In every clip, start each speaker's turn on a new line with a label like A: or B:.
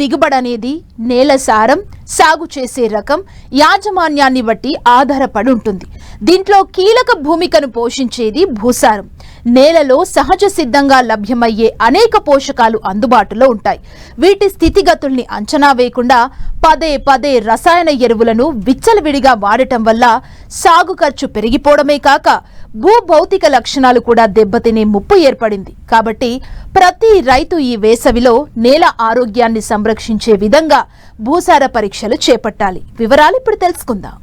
A: దిగుబడి అనేది నేల సారం సాగు చేసే రకం యాజమాన్యాన్ని బట్టి ఆధారపడి ఉంటుంది దీంట్లో కీలక భూమికను పోషించేది భూసారం. నేలలో సహజ సిద్ధంగా లభ్యమయ్యే అనేక పోషకాలు అందుబాటులో ఉంటాయి. వీటి స్థితిగతుల్ని అంచనా వేయకుండా పదే పదే రసాయన ఎరువులను విచ్చలవిడిగా వాడటం వల్ల సాగు ఖర్చు పెరిగిపోవడమే కాక భూభౌతిక లక్షణాలు కూడా దెబ్బతినే ముప్పు ఏర్పడింది. కాబట్టి ప్రతి రైతు ఈ వేసవిలో నేల ఆరోగ్యాన్ని సంరక్షించే విధంగా భూసార పరీక్షలు చేపట్టాలి. వివరాలు ఇప్పుడు తెలుసుకుందాం.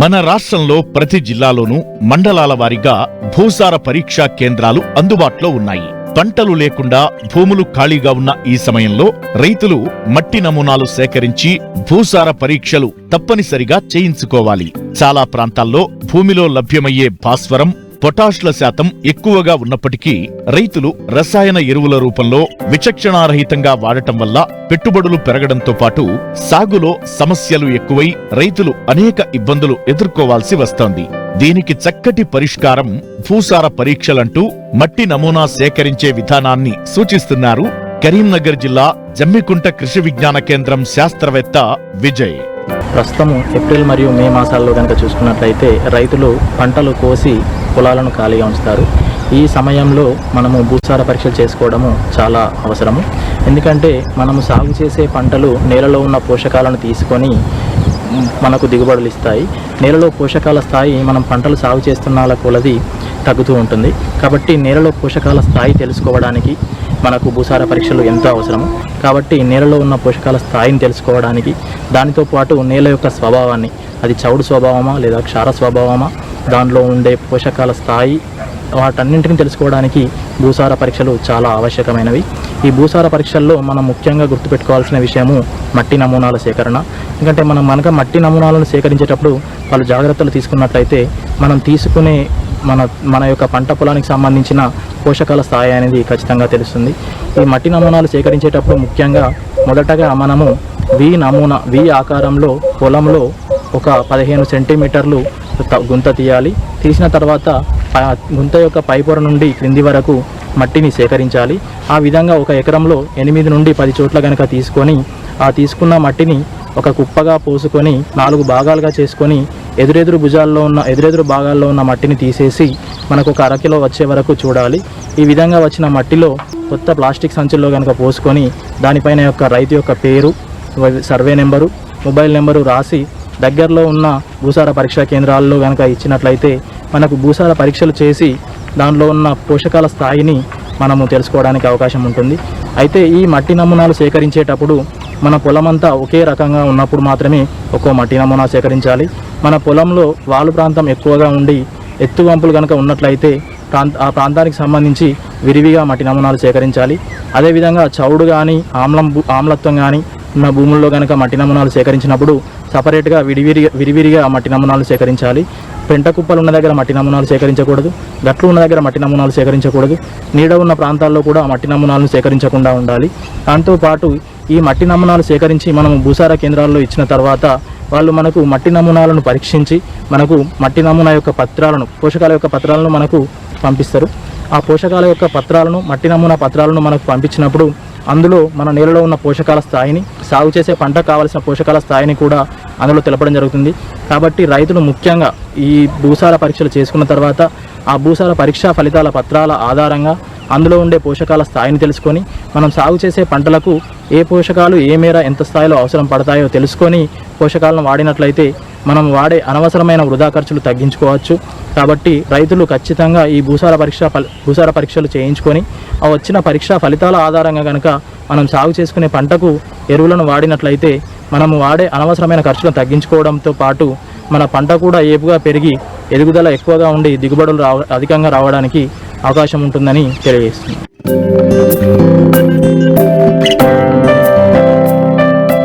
B: మన రాష్ట్రంలో ప్రతి జిల్లాలోనూ మండలాల వారీగా భూసార పరీక్షా కేంద్రాలు అందుబాటులో ఉన్నాయి. పంటలు లేకుండా భూములు ఖాళీగా ఉన్న ఈ సమయంలో రైతులు మట్టి నమూనాలు సేకరించి భూసార పరీక్షలు తప్పనిసరిగా చేయించుకోవాలి. చాలా ప్రాంతాల్లో భూమిలో లభ్యమయ్యే భాస్వరం పొటాష్ల శాతం ఎక్కువగా ఉన్నప్పటికీ రైతులు రసాయన ఎరువుల రూపంలో విచక్షణారహితంగా వాడటం వల్ల పెట్టుబడులు పెరగడంతో పాటు సాగులో సమస్యలు ఎక్కువై రైతులు అనేక ఇబ్బందులు ఎదుర్కోవాల్సి వస్తోంది. దీనికి చక్కటి పరిష్కారం భూసార పరీక్షలంటూ మట్టి నమూనా సేకరించే విధానాన్ని సూచిస్తున్నారు కరీంనగర్ జిల్లా జమ్మికుంట కృషి విజ్ఞాన కేంద్రం శాస్త్రవేత్త విజయ్.
C: ప్రస్తుతం ఏప్రిల్ మరియు మే మాసాల్లో కనుక చూసుకున్నట్లయితే రైతులు పంటలు కోసి పొలాలను ఖాళీగా ఉంచుతారు. ఈ సమయంలో మనము భూసార పరీక్షలు చేసుకోవడము చాలా అవసరము. ఎందుకంటే మనము సాగు చేసే పంటలు నేలలో ఉన్న పోషకాలను తీసుకొని మనకు దిగుబడులు ఇస్తాయి. నేలలో పోషకాల స్థాయి మనం పంటలు సాగు చేస్తున్న కొలది తగ్గుతూ ఉంటుంది. కాబట్టి నేలలో పోషకాల స్థాయి తెలుసుకోవడానికి మనకు భూసార పరీక్షలు ఎంతో అవసరం కాబట్టి నేలలో ఉన్న పోషకాల స్థాయిని తెలుసుకోవడానికి దానితో పాటు నేల యొక్క స్వభావాన్ని అది చౌడు స్వభావమా లేదా క్షార స్వభావమా దానిలో ఉండే పోషకాల స్థాయి వాటన్నింటిని తెలుసుకోవడానికి భూసార పరీక్షలు చాలా ఆవశ్యకమైనవి. ఈ భూసార పరీక్షల్లో మనం ముఖ్యంగా గుర్తుపెట్టుకోవాల్సిన విషయము మట్టి నమూనాల సేకరణ. ఎందుకంటే మనం మనక మట్టి నమూనాలను సేకరించేటప్పుడు వాళ్ళు జాగ్రత్తలు తీసుకున్నట్లయితే మనం తీసుకునే మన మన యొక్క పంట పొలానికి సంబంధించిన పోషకాల స్థాయి అనేది ఖచ్చితంగా తెలుస్తుంది. ఈ మట్టి నమూనాలు సేకరించేటప్పుడు ముఖ్యంగా మొదటగా మనము వి నమూనా వి ఆకారంలో పొలంలో ఒక పదిహేను సెంటీమీటర్లు గుంత తీయాలి. తీసిన తర్వాత గుంత యొక్క పైపొర నుండి క్రింది వరకు మట్టిని సేకరించాలి. ఆ విధంగా ఒక ఎకరంలో ఎనిమిది నుండి పది చోట్ల కనుక తీసుకొని ఆ తీసుకున్న మట్టిని ఒక కుప్పగా పోసుకొని నాలుగు భాగాలుగా చేసుకొని ఎదురెదురు భుజాల్లో ఉన్న ఎదురెదురు భాగాల్లో ఉన్న మట్టిని తీసేసి మనకు ఒక అరకిలో వచ్చే వరకు చూడాలి. ఈ విధంగా వచ్చిన మట్టిలో కొత్త ప్లాస్టిక్ సంచుల్లో కనుక పోసుకొని దానిపైన యొక్క రైతు యొక్క పేరు సర్వే నెంబరు మొబైల్ నెంబరు రాసి దగ్గరలో ఉన్న భూసార పరీక్షా కేంద్రాల్లో కనుక ఇచ్చినట్లయితే మనకు భూసార పరీక్షలు చేసి దానిలో ఉన్న పోషకాల స్థాయిని మనము తెలుసుకోవడానికి అవకాశం ఉంటుంది. అయితే ఈ మట్టి నమూనాలు సేకరించేటప్పుడు మన పొలమంతా ఒకే రకంగా ఉన్నప్పుడు మాత్రమే ఒక్కో మట్టి నమూనా సేకరించాలి. మన పొలంలో వాలు ప్రాంతం ఎక్కువగా ఉండి ఎత్తు వంపులు కనుక ఉన్నట్లయితే ప్రాంత ఆ ప్రాంతానికి సంబంధించి విరివిగా మట్టి నమూనాలు సేకరించాలి. అదేవిధంగా చౌడు కానీ ఆమ్లం భూ- ఆమ్లత్వం కానీ ఉన్న భూముల్లో కనుక మట్టి నమూనాలు సేకరించినప్పుడు సపరేట్గా విడివిరిగా విరివిరిగా మట్టి నమూనాలు సేకరించాలి. పెంట కుప్పలు ఉన్న దగ్గర మట్టి నమూనాలు సేకరించకూడదు గట్లు ఉన్న దగ్గర మట్టి నమూనాలు సేకరించకూడదు నీడ ఉన్న ప్రాంతాల్లో కూడా మట్టి నమూనాలను సేకరించకుండా ఉండాలి. దాంతోపాటు ఈ మట్టి నమూనాలు సేకరించి మనం భూసార కేంద్రాల్లో ఇచ్చిన తర్వాత వాళ్ళు మనకు మట్టి నమూనాలను పరీక్షించి మనకు మట్టి నమూనా యొక్క పత్రాలను పోషకాల యొక్క పత్రాలను మనకు పంపిస్తారు. ఆ పోషకాల యొక్క పత్రాలను మట్టి నమూనా పత్రాలను మనకు పంపించినప్పుడు అందులో మన నేలలో ఉన్న పోషకాల స్థాయిని సాగు చేసే పంట కావలసిన పోషకాల స్థాయిని కూడా అందులో తెలపడం జరుగుతుంది. కాబట్టి రైతులు ముఖ్యంగా ఈ భూసార పరీక్షలు చేసుకున్న తర్వాత ఆ భూసార పరీక్షా ఫలితాల పత్రాల ఆధారంగా అందులో ఉండే పోషకాల స్థాయిని తెలుసుకొని మనం సాగు చేసే పంటలకు ఏ పోషకాలు ఏ మేర ఎంత స్థాయిలో అవసరం పడతాయో తెలుసుకొని పోషకాలను వాడినట్లయితే మనం వాడే అనవసరమైన వృధా ఖర్చులు తగ్గించుకోవచ్చు. కాబట్టి రైతులు ఖచ్చితంగా ఈ భూసార పరీక్ష భూసార పరీక్షలు చేయించుకొని ఆ వచ్చిన పరీక్షా ఫలితాల ఆధారంగా కనుక మనం సాగు చేసుకునే పంటకు ఎరువులను వాడినట్లయితే మనము వాడే అనవసరమైన ఖర్చులను తగ్గించుకోవడంతో పాటు మన పంట కూడా ఏపుగా పెరిగి ఎదుగుదల ఎక్కువగా ఉండి దిగుబడులు రావ అధికంగా రావడానికి అవకాశం ఉంటుందని తెలియజేస్తుంది.